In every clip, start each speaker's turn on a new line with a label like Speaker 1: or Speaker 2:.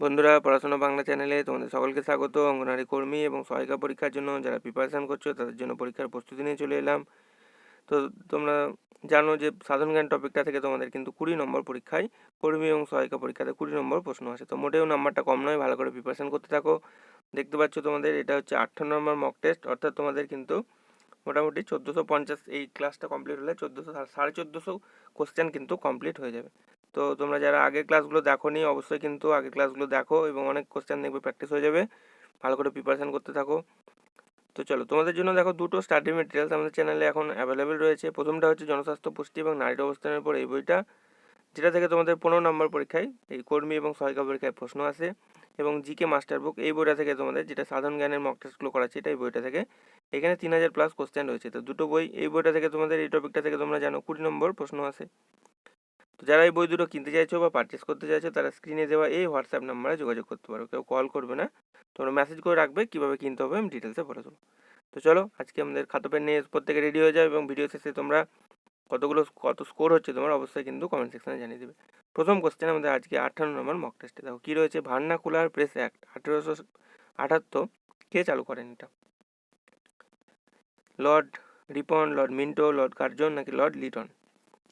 Speaker 1: বন্ধুরা, পড়াশোনা বাংলা চ্যানেলে তোমাদের সকলকে স্বাগত। অঙ্গনারী কর্মী এবং সহায়িকা পরীক্ষার জন্য যারা প্রিপারেশান করছ, তাদের জন্য পরীক্ষার প্রস্তুতি নিয়ে চলে এলাম। তো তোমরা জানো যে সাধারণ জ্ঞান টপিকটা থেকে তোমাদের কিন্তু কুড়ি নম্বর পরীক্ষায় কর্মী এবং সহায়িকা পরীক্ষাতে কুড়ি নম্বর প্রশ্ন আছে তো মোটেও নাম্বারটা কম নয়, ভালো করে প্রিপারেশান করতে থাকো। দেখতে পাচ্ছ তোমাদের, এটা হচ্ছে আঠারো নম্বর মক টেস্ট অর্থাৎ তোমাদের কিন্তু মোটামুটি চোদ্দোশো পঞ্চাশ, এই ক্লাসটা কমপ্লিট হলে চোদ্দোশো, সাড়ে চোদ্দোশো কোশ্চেন কিন্তু কমপ্লিট হয়ে যাবে। তো তোমরা যারা আগের ক্লাসগুলো দেখো নি অবশ্যই কিন্তু আগের ক্লাসগুলো দেখো এবং অনেক কোশ্চেন দেখবে প্র্যাকটিস হয়ে যাবে। ভালো করে প্রিপারেশান করতে থাকো। তো চলো, তোমাদের জন্য দেখো দুটো স্টাডি মেটেরিয়ালস আমাদের চ্যানেলে এখন অ্যাভেলেবেল রয়েছে। প্রথমটা হচ্ছে জনস্বাস্থ্য, পুষ্টি এবং নারীর অবস্থানের উপর এই বইটা। যেটা থেকে তোমাদের পনেরো নম্বর পরীক্ষায় এই কর্মী এবং সহায়িকা পরীক্ষায় প্রশ্ন আসে এবং জিকে মাস্টার বুক এই বইটা থেকে তোমাদের যেটা সাধারণ জ্ঞানের মক টেস্টগুলো করাচ্ছে এটা এই বইটা থেকে। এখানে তিন হাজার প্লাস কোশ্চেন রয়েছে। তো দুটো বই এই বইটা থেকে তোমাদের, এই টপিকটা থেকে তোমরা জানো। কুড়ি নম্বর প্রশ্ন আসে। তো যারা এই বই দুটো কিনতে চাইছো বা পারচেস করতে চাইছো, তারা স্ক্রিনে দেওয়া এই হোয়াটসঅ্যাপ নাম্বারে যোগাযোগ করতে পারো। কেউ কল করবে না। তোমরা মেসেজ করে রাখবে কীভাবে কিনতে হবে, আমি ডিটেলসে বলে দেবো। তো চলো, আজকে আমাদের খাতা পেন নিয়ে প্রত্যেকে রেডি হয়ে যাবে এবং ভিডিও শেষে তোমরা কতগুলো কত স্কোর হচ্ছে তোমার অবশ্যই কিন্তু কমেন্ট সেকশনে জানিয়ে দেবে। প্রথম কোশ্চেন আমাদের আজকে আঠান্ন নম্বর মক টেস্টে দেখো, কী রয়েছে? ভার্নাকুলার প্রেস অ্যাক্ট আঠেরোশো আঠাত্তর কে চালু করেন এটা? Lord Ripon, lord Minto, lord Curzon নাকি লর্ড লিটন?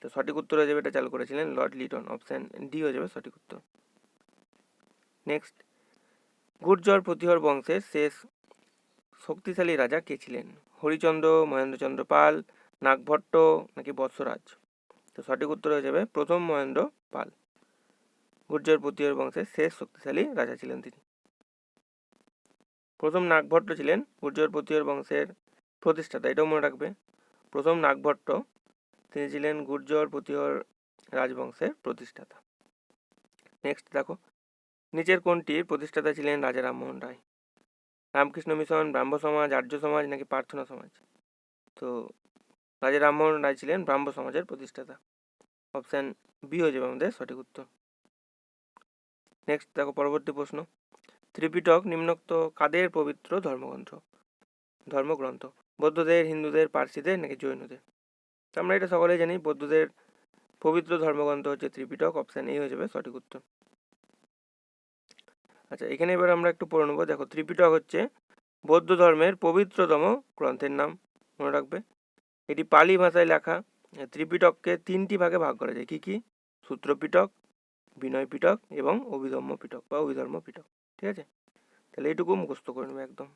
Speaker 1: তো সঠিক উত্তর হয়ে যাবে এটা চালু করেছিলেন লর্ড লিটন, অপশান ডি হয়ে যাবে সঠিক উত্তর। নেক্সট, গুর্জর প্রতিহর বংশের শেষ শক্তিশালী রাজা কে ছিলেন? হরিচন্দ্র, মহেন্দ্রচন্দ্র পাল, নাগভট্ট নাকি বৎসরাজ তো সঠিক উত্তর হয়ে যাবে প্রথম মহেন্দ্র পাল। গুর্জর প্রতিহর বংশের শেষ শক্তিশালী রাজা ছিলেন তিনি। প্রথম নাগভট্ট ছিলেন গুর্জর প্রতিহর বংশের প্রতিষ্ঠাতা, এটাও মনে রাখবে। প্রথম নাগভট্ট তিনি ছিলেন গুর্জর প্রতিহর রাজবংশের প্রতিষ্ঠাতা। নেক্সট দেখো, নিচের কোনটির প্রতিষ্ঠাতা ছিলেন রাজা রামমোহন রায়। রামকৃষ্ণ মিশন, ব্রাহ্ম সমাজ, আর্য সমাজ নাকি প্রার্থনা সমাজ? তো রাজা রামমোহন রায় ছিলেন ব্রাহ্ম সমাজের প্রতিষ্ঠাতা। অপশান বি হয়ে যাবে আমাদের সঠিক উত্তর। নেক্সট দেখো পরবর্তী প্রশ্ন। ত্রিপিটক নিম্নোক্ত কাদের পবিত্র ধর্মগ্রন্থ? ধর্মগ্রন্থ। বৌদ্ধদের, হিন্দুদের, পার্সিদের নাকি জৈনদের? তো আমরা এটা সকলেই জানি, বৌদ্ধদের পবিত্র ধর্মগ্রন্থ হচ্ছে ত্রিপিটক অপশান এ হয়ে যাবে সঠিক উত্তর। আচ্ছা এখানে এবার আমরা একটু পড়ে নেব। দেখো, ত্রিপিটক হচ্ছে বৌদ্ধ ধর্মের পবিত্রতম গ্রন্থের নাম, মনে রাখবে। এটি পালি ভাষায় লেখা। ত্রিপিটককে তিনটি ভাগে ভাগ করা যায়। কী কী? সূত্রপিটক বিনয় পিটক এবং অভিধর্ম পিটক বা অভিধর্ম পিটক ঠিক আছে? তাহলে এইটুকু মুখস্থ করে নেবে একদম।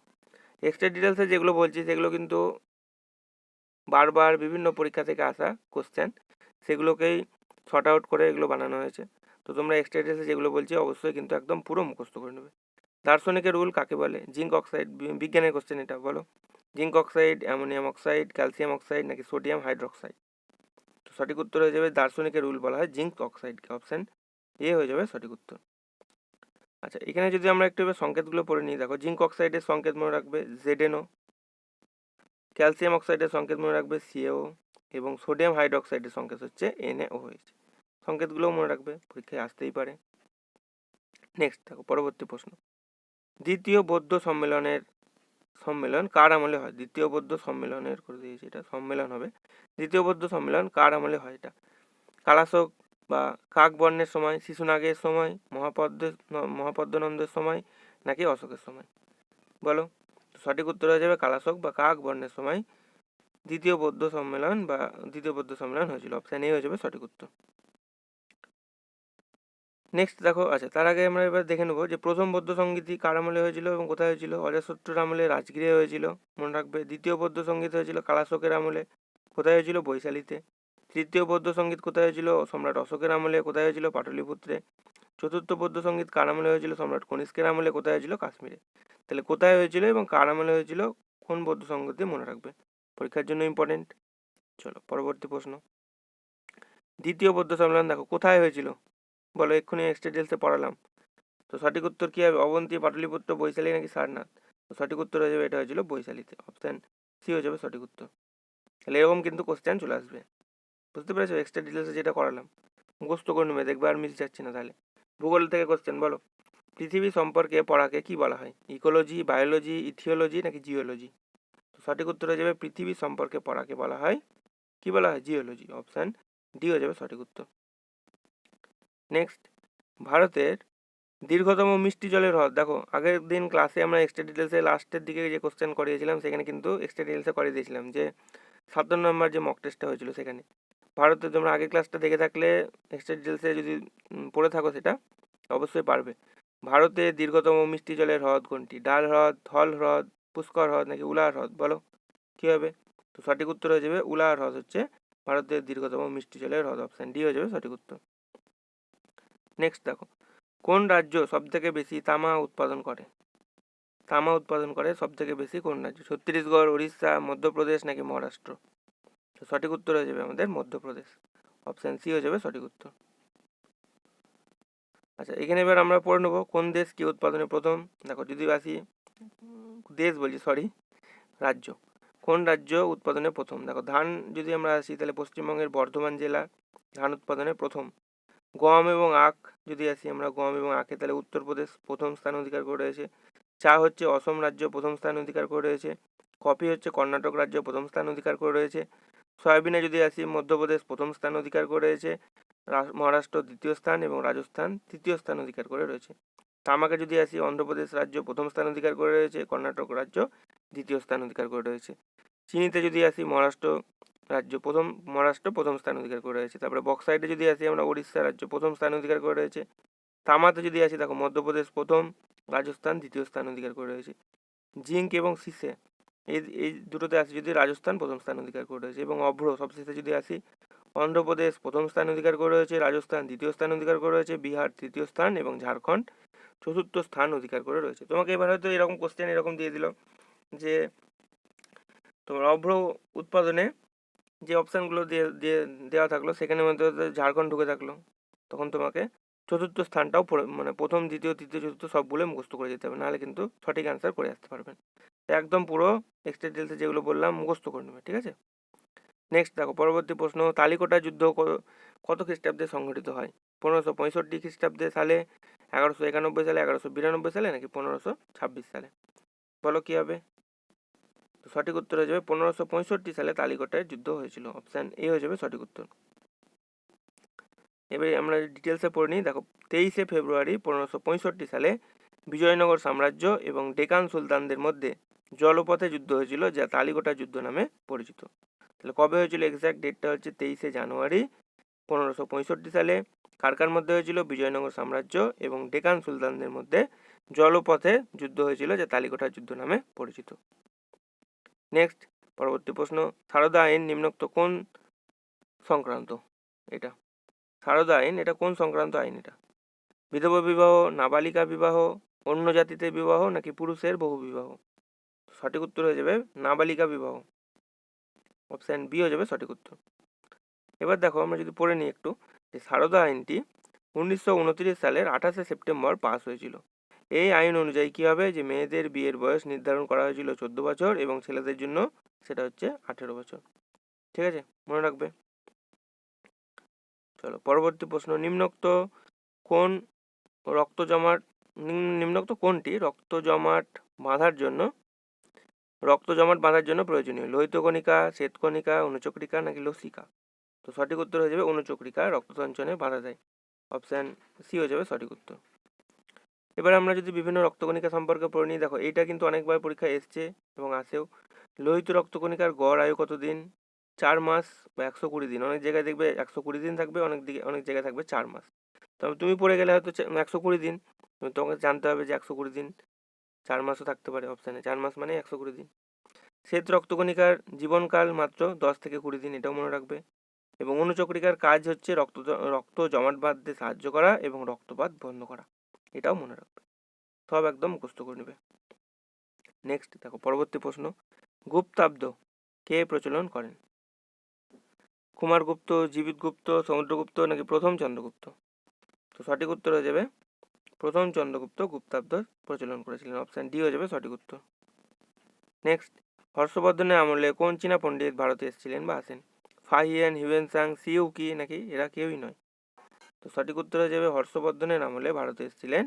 Speaker 1: এক্সট্রা ডিটেলসে যেগুলো বলছি, সেগুলো কিন্তু বারবার বিভিন্ন পরীক্ষা থেকে আসা কোশ্চেন সেগুলোকেই শর্ট আউট করে এগুলো বানানো হয়েছে। তো তোমরা এক্সট্রা ডিটেলসে যেগুলো বলছি, অবশ্যই কিন্তু একদম পুরো মুখস্থ করে নেবে। দার্শনিকের রুল কাকে বলে? জিঙ্ক অক্সাইড বিজ্ঞানের কোশ্চেন এটা, বলো। Zinc oxide, ammonium oxide, calcium oxide নাকি সোডিয়াম হাইড্রোক্সাইড? তো সঠিক উত্তর হয়ে যাবে দার্শনিকের রুল বলা হয় জিঙ্ক অক্সাইডকে অপশান এ হয়ে যাবে সঠিক উত্তর। আচ্ছা এখানে যদি আমরা একটু সংকেতগুলো পড়ে নিই, দেখো, জিঙ্ক অক্সাইডের সংকেত মনে রাখবে জেডেনও ক্যালসিয়াম অক্সাইডের সংকেত মনে রাখবে সিএও এবং সোডিয়াম হাইড্রোক্সাইডের সংকেত হচ্ছে এনএও হয়েছে সংকেতগুলোও মনে রাখবে, পরীক্ষায় আসতেই পারে। নেক্সট দেখো, পরবর্তী প্রশ্ন। দ্বিতীয় বৌদ্ধ সম্মেলনের, সম্মেলন কার আমলে হয়? দ্বিতীয় বৌদ্ধ সম্মেলনের করে দিয়েছি এটা, সম্মেলন হবে। দ্বিতীয় বৌদ্ধ সম্মেলন কার আমলে হয় এটা? কালাশোক বা কাক বর্ণের সময় শিশুনাগের সময়, মহাপদ্ম, মহাপদ্মনন্দের সময় নাকি অশোকের সময়? বলো। সঠিক উত্তর হয়ে যাবে কালাশোক বা কাক বর্ণের সময় দ্বিতীয় বৌদ্ধ সম্মেলন বা দ্বিতীয় বৌদ্ধ সম্মেলন হয়েছিল। অপশান এ হয়ে যাবে সঠিক উত্তর। নেক্সট দেখো আচ্ছা তার আগে আমরা এবার দেখে নেব যে প্রথম বৌদ্ধ সঙ্গীতই কার আমলে হয়েছিল এবং কোথায় হয়েছিল? অজাশত্রুর আমলে রাজগৃহে হয়েছিল, মনে রাখবে। দ্বিতীয় বৌদ্ধ সংগীত হয়েছিল কালাশোকের আমলে, কোথায় হয়েছিল? বৈশালীতে। তৃতীয় বৌদ্ধ সংগীত কোথায় হয়েছিল? সম্রাট অশোকের আমলে, কোথায় হয়েছিল? পাটলিপুত্রে। চতুর্থ বৌদ্ধ সংগীত কার আমলে হয়েছিল সম্রাট কনিষ্কের আমলে? কোথায় হয়েছিল? কাশ্মীরে। তাহলে কোথায় হয়েছিল এবং কার আমলে হয়েছিল? কোন বৌদ্ধ সঙ্গীতে মনে রাখবে? পরীক্ষার জন্য ইম্পর্টেন্ট চলো, পরবর্তী প্রশ্ন। দ্বিতীয় বৌদ্ধ সম্মেলন দেখো, কোথায় হয়েছিল? বলো, এক্ষুনি এক্সট্রা ডিটেলসে পড়ালাম। তো সঠিক উত্তর কী হবে? অবন্তী, পাটলিপুত্র, বৈশালী নাকি সারনাথ? তো সঠিক উত্তর হয়ে যাবে, এটা হয়েছিল বৈশালীতে। অপশান সি হয়ে যাবে সঠিক উত্তর। তাহলে এরকম কিন্তু কোশ্চেন চলে আসবে। বুঝতে পেরেছ? এক্সট্রা ডিটেলসে যেটা করালাম। মুখস্থ করে নেবে দেখবে আর মিস যাচ্ছে না তাহলে। ভূগোল থেকে কোশ্চেন বলো। পৃথিবী সম্পর্কে পড়াকে কি বলা হয়? ইকোলজি, বায়োলজি, ইথিওলজি নাকি জিওলজি? তো সঠিক উত্তর হয়ে যাবে, পৃথিবী সম্পর্কে পড়াকে বলা হয়, কি বলা হয়? জিওলজি। অপশান ডি হয়ে যাবে সঠিক উত্তর। নেক্সট ভারতের দীর্ঘতম মিষ্টি জলের হ্রদ। দেখো, আগের দিন ক্লাসে আমরা এক্সট্রা ডিটেলসে লাস্টের দিকে যে কোশ্চেন করিয়েছিলাম, সেখানে কিন্তু এক্সট্রা ডিটেলসে করিয়ে দিয়েছিলাম যে, সাতান্ন নম্বর যে মক টেস্টটা হয়েছিল সেখানে। ভারতে তোমরা আগের ক্লাসটা দেখে থাকলে এক্সট্রা ডিটেলসে যদি পড়ে থাকো সেটা, অবশ্যই পারবে। ভারতে দীর্ঘতম মিষ্টি জলের হ্রদ কোনটি? ডাল হ্রদ থল হ্রদ, পুষ্কর হ্রদ নাকি উলার হ্রদ? বলো, কী হবে? তো সঠিক উত্তর হয়ে যাবে, উলার হ্রদ হচ্ছে ভারতের দীর্ঘতম মিষ্টি জলের হ্রদ। অপশান ডি হয়ে যাবে সঠিক উত্তর। নেক্সট দেখো, কোন রাজ্য সবথেকে বেশি তামা উৎপাদন করে? তামা উৎপাদন করে সবথেকে বেশি কোন রাজ্য? ছত্তিশগড় উড়িষ্যা মধ্যপ্রদেশ নাকি মহারাষ্ট্র? সঠিক উত্তর হয়ে যাবে আমাদের মধ্যপ্রদেশ। অপশান সি হয়ে যাবে সঠিক উত্তর। আচ্ছা এখানে এবার আমরা পড়ে নেব কোন দেশ কি উৎপাদনে প্রথম? দেখো, যদি আসি, দেশ বলছি সরি রাজ্য। কোন রাজ্য উৎপাদনে প্রথম? দেখো, ধান যদি আমরা আসি, তাহলে পশ্চিমবঙ্গের বর্ধমান জেলা ধান উৎপাদনে প্রথম। গম এবং আখ যদি আসি আমরা, গম এবং আখে, তাহলে উত্তরপ্রদেশ প্রথম স্থান অধিকার করে রয়েছে। চা হচ্ছে অসম রাজ্য প্রথম স্থান অধিকার করে রয়েছে। কফি হচ্ছে কর্ণাটক রাজ্য প্রথম স্থান অধিকার করে রয়েছে। সয়াবিনে যদি আসি, মধ্যপ্রদেশ প্রথম স্থান অধিকার করে রয়েছে, রা- মহারাষ্ট্র দ্বিতীয় স্থান এবং রাজস্থান তৃতীয় স্থান অধিকার করে রয়েছে। তামাকে যদি আসি, অন্ধ্রপ্রদেশ রাজ্য প্রথম স্থান অধিকার করে রয়েছে, কর্ণাটক রাজ্য দ্বিতীয় স্থান অধিকার করে রয়েছে। চিনিতে যদি আসি, মহারাষ্ট্র রাজ্য প্রথম, মহারাষ্ট্র প্রথম স্থান অধিকার করে রয়েছে। তারপরে বক্সাইডে যদি আসি, আমরা উড়িষ্যা রাজ্য প্রথম স্থান অধিকার করে রয়েছে। তামাতে যদি আসি, দেখো মধ্যপ্রদেশ প্রথম, রাজস্থান দ্বিতীয় স্থান অধিকার করে রয়েছে। জিঙ্ক এবং সিসে এই এই দুটোতে আসি যদি রাজস্থান, প্রথম স্থান অধিকার করে রয়েছে এবং অভ্র, সবশেষে যদি আসি অন্ধ্রপ্রদেশ, প্রথম স্থান অধিকার করে রয়েছে, রাজস্থান, দ্বিতীয় স্থান অধিকার করে রয়েছে, বিহার, তৃতীয় স্থান এবং ঝাড়খণ্ড, চতুর্থ স্থান অধিকার করে রয়েছে। তোমাকে এবার হয়তো এরকম কোশ্চেন এরকম দিয়ে দিল যে, তোমার অভ্র উৎপাদনে যে অপশানগুলো দিয়ে দিয়ে, দেওয়া থাকল, সেখানে মধ্যে ঝাড়খণ্ড ঢুকে থাকল। তখন তোমাকে চতুর্থ স্থানটাও মানে প্রথম, দ্বিতীয়, তৃতীয়, চতুর্থ সবগুলোই মুখস্থ করে যেতে হবে। নাহলে কিন্তু সঠিক অ্যান্সার করে আসতে পারবেন একদম পুরো এক্সট্রা ডিটেলসে যেগুলো বললাম মুখস্থ করে নেবে, ঠিক আছে? নেক্সট দেখো, পরবর্তী প্রশ্ন, তালিকোটা যুদ্ধ কত খ্রিস্টাব্দে সংঘটিত হয়? পনেরোশো পঁয়ষট্টি খ্রিস্টাব্দে সালে, এগারোশো একানব্বই সালে, এগারোশো বিরানব্বই সালে, নাকি পনেরোশো ছাব্বিশ সালে? বলো কী হবে? তো সঠিক উত্তর হয়ে যাবে, পনেরোশো পঁয়ষট্টি সালে তালিকোটায় যুদ্ধ হয়েছিল। অপশান এ হয়ে যাবে সঠিক উত্তর। এবারে আমরা ডিটেলসে পড়ে নিই, দেখো, তেইশে ফেব্রুয়ারি পনেরোশো পঁয়ষট্টি সালে বিজয়নগর সাম্রাজ্য এবং ডেকান সুলতানদের মধ্যে জলপথে যুদ্ধ হয়েছিল, যা তালিকোটা যুদ্ধ নামে পরিচিত। তাহলে কবে হয়েছিল এক্স্যাক্ট ডেটটা হচ্ছে তেইশে জানুয়ারি পনেরোশো পঁয়ষট্টি সালে। কার কার মধ্যে হয়েছিল? বিজয়নগর সাম্রাজ্য এবং ডেকান সুলতানদের মধ্যে জলপথে যুদ্ধ হয়েছিল, যা তালিকোটা যুদ্ধ নামে পরিচিত। নেক্সট পরবর্তী প্রশ্ন, সারদা আইন নিম্নোক্ত কোন সংক্রান্ত? এটা, সারদা আইন, এটা কোন সংক্রান্ত আইন এটা? বিধবা বিবাহ, নাবালিকা বিবাহ, অন্য জাতিতে বিবাহ নাকি পুরুষের বহু বিবাহ? সঠিক উত্তর হয়ে যাবে নাবালিকা বিবাহ। অপশান বি হয়ে যাবে সঠিক উত্তর। এবার দেখো আমরা যদি পড়ে নিই একটু, যে সারদা আইনটি উনিশশো উনত্রিশ সালের আঠাশে সেপ্টেম্বর পাস হয়েছিল। এই আইন অনুযায়ী কী হবে? যে মেয়েদের বিয়ের বয়স নির্ধারণ করা হয়েছিল চোদ্দ বছর এবং ছেলেদের জন্য সেটা হচ্ছে আঠেরো বছর। ঠিক আছে? মনে রাখবে? চলো, পরবর্তী প্রশ্ন, নিম্নোক্ত কোন রক্ত জমাট নিম- নিম্নোক্ত কোনটি রক্ত জমাট বাঁধার জন্য রক্ত জমাট বাঁধার জন্য প্রয়োজনীয়। লোহিত কণিকা শ্বেতকণিকা অনুচক্রিকা নাকি লসিকা? তো সঠিক উত্তর হয়ে যাবে অনুচক্রিকা রক্ত সঞ্চয়নে বাধা দেয়। অপশান সি হয়ে যাবে সঠিক উত্তর। এবার আমরা যদি বিভিন্ন রক্তকণিকা সম্পর্কে পড়ে নিই, দেখো এইটা কিন্তু অনেকবার পরীক্ষায় এসছে এবং আসেও। লোহিত রক্তকণিকার গড় আয়ু কতদিন? চার মাস বা একশো কুড়ি দিন। অনেক জায়গায় দেখবে একশো কুড়ি দিন থাকবে, অনেক দিকে, অনেক জায়গায় থাকবে চার মাস। তবে তুমি পড়ে গেলে হয়তো একশো কুড়ি দিন। তোমাকে জানতে হবে যে একশো কুড়ি দিন চার মাসও থাকতে পারে অপশানে চার মাস মানে একশো কুড়ি দিন। শ্বেত রক্তকণিকার জীবনকাল মাত্র দশ থেকে কুড়ি দিন, এটাও মনে রাখবে। এবং অনুচক্রিকার কাজ হচ্ছে রক্ত রক্ত জমাট বাঁধতে সাহায্য করা এবং রক্তপাত বন্ধ করা। এটাও মনে রাখবে। সব একদম মুখস্থ করে নেবে। নেক্সট দেখো, পরবর্তী প্রশ্ন। গুপ্তাব্দ কে প্রচলন করেন? কুমারগুপ্ত, জীবিতগুপ্ত, সমুদ্রগুপ্ত নাকি প্রথম চন্দ্রগুপ্ত? তো সঠিক উত্তর হয়ে যাবে প্রথম চন্দ্রগুপ্ত গুপ্তাব্দ প্রচলন করেছিলেন। অপশান ডি হয়ে যাবে সঠিক উত্তর। নেক্সট হর্ষবর্ধনের আমলে কোন চীনা পণ্ডিত ভারতে এসেছিলেন বা আসেন ফাহিয়ান হিউয়েনসাং সিউকি নাকি এরা কেউই নয়? তো সঠিক উত্তর হয়ে যাবে হর্ষবর্ধনের আমলে ভারতে এসেছিলেন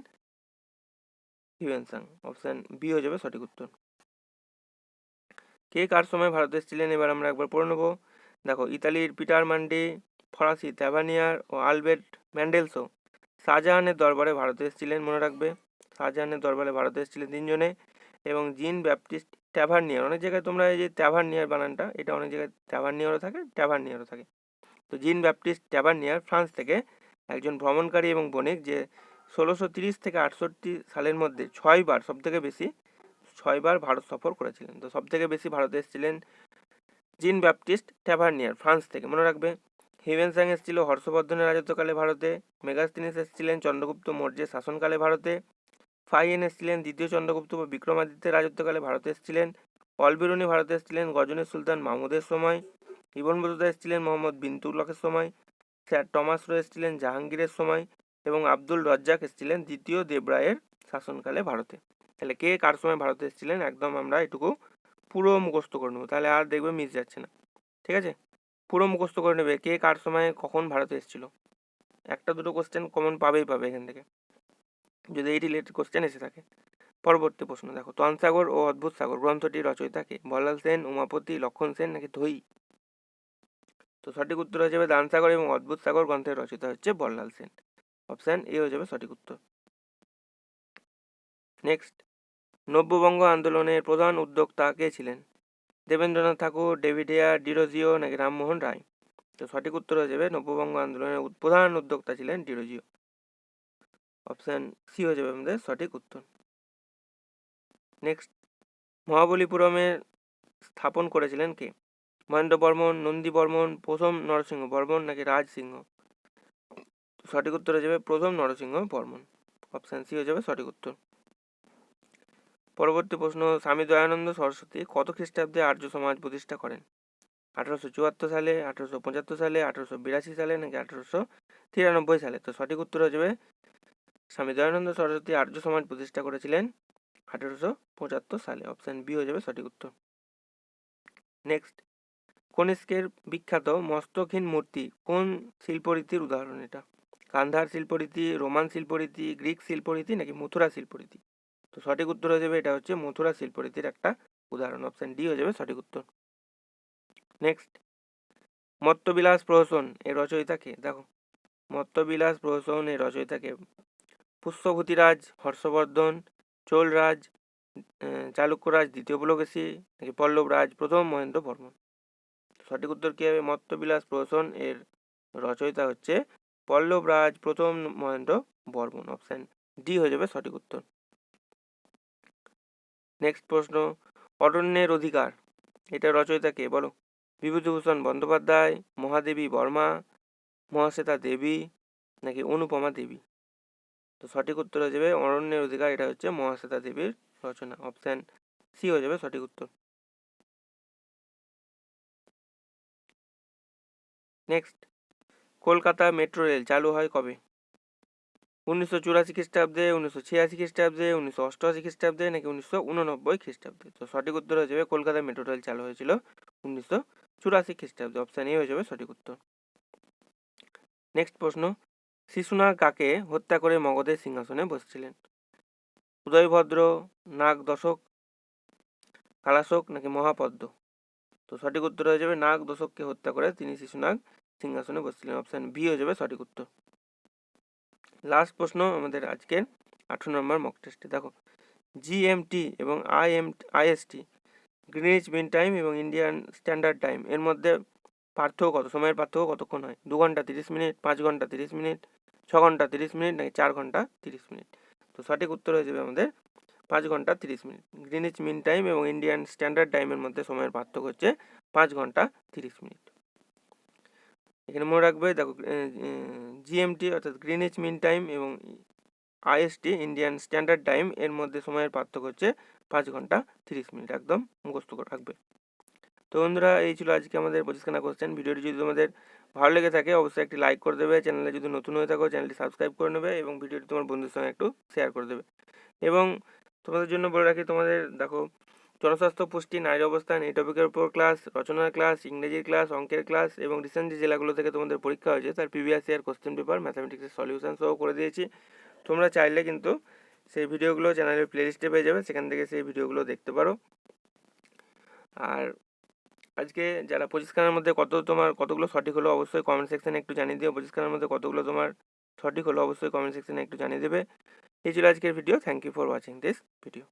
Speaker 1: হিউয়েনসাং অপশান বি হয়ে যাবে সঠিক উত্তর। কে কার সময় ভারতে এসেছিলেন? এবার আমরা একবার পড়ে নেব। দেখো, ইতালির পিটার মান্ডি, ফরাসি ত্যাভানিয়ার ও আলবের্ট ম্যান্ডেলসো শাহজাহানের দরবারে ভারতে এসেছিলেন, মনে রাখবে? শাহজাহানের দরবারে ভারতে এসেছিলেন তিনজনে এবং জিন ব্যাপটিস্ট ট্যাভার্নিয়ার অনেক জায়গায় তোমরা এই যে ট্যাভার্নিয়ার বানানটা, এটা অনেক জায়গায় ট্যাভার্নিয়ারও থাকে ট্যাভার্নিয়ারও থাকে। তো জিন ব্যাপটিস্ট ট্যাভার্নিয়ার ফ্রান্স থেকে একজন ভ্রমণকারী এবং বণিক যে ষোলোশো তিরিশ থেকে আটষট্টি সালের মধ্যে ছয়বার সব থেকে বেশি, ছয়বার ভারত সফর করেছিলেন। তো সব থেকে বেশি ভারতে এসেছিলেন জিন ব্যাপটিস্ট ট্যাভার্নিয়ার ফ্রান্স থেকে, মনে রাখবে? হিউয়েনসাং এসেছিল হর্ষবর্ধনের রাজত্বকালে ভারতে, মেগাস্তিনিস এসেছিলেন চন্দ্রগুপ্ত মৌর্যের শাসনকালে ভারতে, ফাইয়েন এসেছিলেন দ্বিতীয় চন্দ্রগুপ্ত বা বিক্রমাদিত্যের রাজত্বকালে ভারতে এসেছিলেন, অলবিরুনি ভারতে এসেছিলেন গজনের সুলতান মাহমুদের সময়, ইবন বতুতা এসেছিলেন মোহাম্মদ বিন সময়, স্যার টমাস রো এসেছিলেন জাহাঙ্গীরের সময় এবং আব্দুল রজ্জাক এসেছিলেন দ্বিতীয় দেবরায়ের শাসনকালে ভারতে। তাহলে কে কার সময় ভারতে এসেছিলেন? একদম আমরা এটুকু পুরো মুখস্থ করে নেব। তাহলে আর দেখবে মিস যাচ্ছে না। ঠিক আছে? পুরো মুখস্থ করে নেবে কে কার সময় কখন ভারতে এসেছিল। একটা দুটো কোশ্চেন কমন পাবেই পাবে এখান থেকে। যদি এই রিলেটেড কোশ্চেন এসে থাকে। পরবর্তী প্রশ্ন, দেখো তনসাগর ও অদ্ভুত সাগর গ্রন্থটির রচয়িতা কে? বল্লাল সেন, উমাপতি, লক্ষণ সেন নাকি ধই? তো সঠিক উত্তর হিসেবে দানসাগর এবং অদ্ভুত সাগর গ্রন্থের রচয়িতা হচ্ছে বল্লাল সেন। অপশান এ হয়ে যাবে সঠিক উত্তর। নেক্সট নব্যবঙ্গ আন্দোলনের প্রধান উদ্যোক্তা কে ছিলেন? Debendranath Tagore, David Hare Derozio নাকি রামমোহন রায়? তো সঠিক উত্তর হয়ে যাবে নব্যবঙ্গ আন্দোলনের প্রধান উদ্যোক্তা ছিলেন ডিরোজিও। অপশান সি হয়ে যাবে আমাদের সঠিক উত্তর। নেক্সট মহাবলীপুরমে স্থাপন করেছিলেন কে? মহেন্দ্র বর্মন, নন্দী বর্মন, প্রথম নরসিংহ বর্মন নাকি রাজ সিংহ? সঠিক উত্তর হয়ে যাবে প্রথম নরসিংহ বর্মন। অপশান সি হয়ে যাবে সঠিক উত্তর। পরবর্তী প্রশ্ন, স্বামী দয়ানন্দ সরস্বতী কত খ্রিস্টাব্দে আর্য সমাজ প্রতিষ্ঠা করেন? আঠারোশো চুয়াত্তর সালে, আঠারোশো পঁচাত্তর সালে, আঠারোশো বিরাশি সালে নাকি আঠারোশো তিরানব্বই সালে? তো সঠিক উত্তর হয়ে যাবে, স্বামী দয়ানন্দ সরস্বতী আর্য সমাজ প্রতিষ্ঠা করেছিলেন আঠারোশো পঁচাত্তর সালে। অপশান বি হয়ে যাবে সঠিক উত্তর। নেক্সট কনিষ্কের বিখ্যাত মস্তকহীন মূর্তি কোন শিল্পরীতির উদাহরণ এটা? কান্ধার শিল্পরীতি, রোমান শিল্পরীতি, গ্রিক শিল্পরীতি নাকি মথুরা শিল্পরীতি? তো সঠিক উত্তর হয়ে যাবে, এটা হচ্ছে মথুরা শিল্পরীতির একটা উদাহরণ। অপশান ডি হয়ে যাবে সঠিক উত্তর। নেক্সট মত্তবিলাস প্রহসন এর রচয়িতাকে দেখো, মত্তবিলাস প্রহসন এর রচয়িতাকে পুষ্পভূতিরাজ, হর্ষবর্ধন, চোলরাজ চালুক্যরাজ দ্বিতীয় পুলকেশী, নাকি পল্লবরাজ, প্রথম মহেন্দ্র বর্মন? সঠিক উত্তর কী হবে? মত্তবিলাস প্রহসন এর রচয়িতা হচ্ছে পল্লবরাজ, প্রথম মহেন্দ্র বর্মন। অপশান ডি হয়ে যাবে সঠিক উত্তর। নেক্সট প্রশ্ন, অরণ্যের অধিকার। এটা রচয়িতা কে বলো। বিভূতিভূষণ বন্দ্যোপাধ্যায়, মহাদেবী বর্মা, মহাশ্বেতা দেবী, নাকি অনুপমা দেবী? তো সঠিক উত্তর হয়ে যাবে অরণ্যের অধিকার, এটা হচ্ছে মহাশ্বেতা দেবীর রচনা। অপশান সি হয়ে যাবে সঠিক উত্তর। নেক্সট কলকাতা মেট্রো রেল চালু হয় কবে? উনিশশো চুরাশি খ্রিস্টাব্দে, উনিশশো ছিয়াশি খ্রিস্টাব্দে, উনিশশো অষ্টআশি খ্রিস্টাব্দে নাকি উনিশশো উননব্বই খ্রিস্টাব্দে? তো সঠিক উত্তর হয়ে যাবে কলকাতা মেট্রো রেল চালু হয়েছিল উনিশশো চুরাশি খ্রিস্টাব্দে। অপশান এ হয়ে যাবে সঠিক উত্তর। নেক্সট প্রশ্ন শিশুনাগ কাকে হত্যা করে মগধের সিংহাসনে বসছিলেন? উদয়ভদ্র নাগ দশক কালাশোক নাকি মহাপদ্ম? তো সঠিক উত্তর হয়ে যাবে নাগ দশককে হত্যা করে তিনি শিশুনাগ সিংহাসনে বসছিলেন। অপশান বি হয়ে যাবে সঠিক উত্তর। লাস্ট প্রশ্ন আমাদের আজকের আঠেরো নম্বর মক টেস্টে দেখো জিএমটি এবং আইএম আইএসটি গ্রিনিচ মিন টাইম এবং ইন্ডিয়ান স্ট্যান্ডার্ড টাইম এর মধ্যে পার্থক্য কত? সময়ের পার্থক্য কতক্ষণ হয়? দু ঘণ্টা তিরিশ মিনিট, পাঁচ ঘণ্টা তিরিশ মিনিট, ছ ঘণ্টা তিরিশ মিনিট নাকি চার ঘণ্টা তিরিশ মিনিট? তো সঠিক উত্তর হয়ে যাবে আমাদের পাঁচ ঘণ্টা তিরিশ মিনিট। গ্রিনিচ মিন টাইম এবং ইন্ডিয়ান স্ট্যান্ডার্ড টাইমের মধ্যে সময়ের পার্থক্য হচ্ছে পাঁচ ঘণ্টা তিরিশ মিনিট। এখানে মনে রাখবে, দেখো জিএমটি অর্থাৎ গ্রিনিচ মিন টাইম এবং আইএসটি ইন্ডিয়ান স্ট্যান্ডার্ড টাইম এর মধ্যে সময়ের পার্থক্য হচ্ছে পাঁচ ঘণ্টা তিরিশ মিনিট, একদম মুখস্থ করে রাখবে। তো বন্ধুরা, এই ছিল আজকে আমাদের পঁচিশখানা কোশ্চেন ভিডিওটি যদি তোমাদের ভালো লেগে থাকে, অবশ্যই একটি লাইক করে দেবে। চ্যানেলে যদি নতুন হয়ে থাকো চ্যানেলটি সাবস্ক্রাইব করে নেবে এবং ভিডিওটি তোমার বন্ধুর সঙ্গে একটু শেয়ার করে দেবে। এবং তোমাদের জন্য বলে রাখি, তোমাদের, দেখো জনস্বাস্থ্য পুষ্টি নারী অবস্থান, এই টপিকের উপর ক্লাস রচনার ক্লাস ইংরেজির ক্লাস অঙ্কের ক্লাস এবং রিসেন্ট যে জেলাগুলো থেকে তোমাদের পরীক্ষা হয়েছে, তার প্রিভিয়াস ইয়ার কোশ্চেন পেপার ম্যাথামেটিক্সের সলিউশন সহ করে দিয়েছি। তোমরা চাইলে কিন্তু সেই ভিডিওগুলো চ্যানেলের প্লেলিস্টে পেয়ে যাবে, সেখান থেকে সেই ভিডিওগুলো দেখতে পারো। আর আজকে যারা পঁচিশখানার মধ্যে কত তোমার, কতগুলো সঠিক হলো অবশ্যই কমেন্ট সেকশানে একটু জানিয়ে দিও। পঁচিশখানার মধ্যে কতগুলো তোমার সঠিক হলো অবশ্যই কমেন্ট সেকশানে একটু জানিয়ে দেবে। এই ছিল আজকের video thank you for watching this video